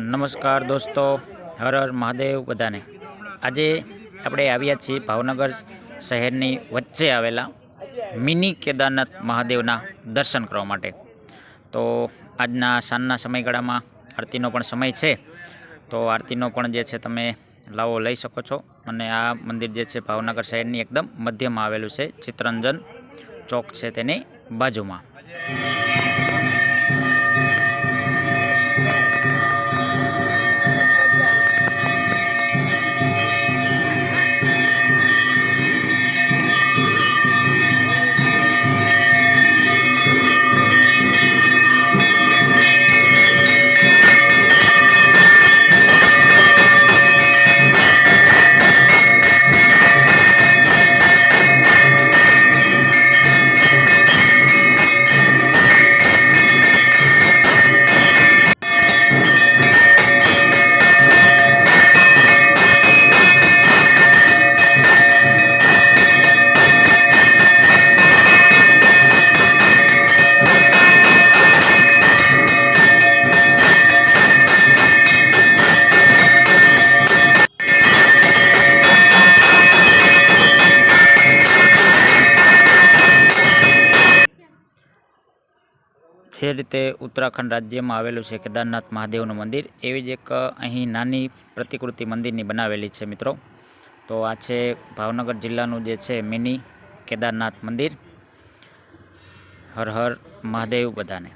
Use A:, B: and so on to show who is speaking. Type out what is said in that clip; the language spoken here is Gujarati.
A: નમસ્કાર દોસ્તો, હર હર મહાદેવ બધાને. આજે આપણે આવ્યા છીએ ભાવનગર શહેરની વચ્ચે આવેલા મિની કેદારનાથ મહાદેવના દર્શન કરવા માટે. તો આજના સાંજના સમયગાળામાં આરતીનો પણ સમય છે. તો આરતીનો પણ જે છે તમે લાવો લઈ શકો છો. અને આ મંદિર જે છે ભાવનગર શહેરની એકદમ મધ્યમાં આવેલું છે ચિત્તરંજન ચોક છે તેની બાજુમાં. જે રીતે ઉત્તરાખંડ રાજ્યમાં આવેલું છે. કેદારનાથ મહાદેવનું મંદિર. એવી જ એક અહીં નાની પ્રતિકૃતિ મંદિરની બનાવેલી છે મિત્રો. તો આ છે ભાવનગર જિલ્લાનું જે છે મિની કેદારનાથ મંદિર. હર હર મહાદેવ બધાને.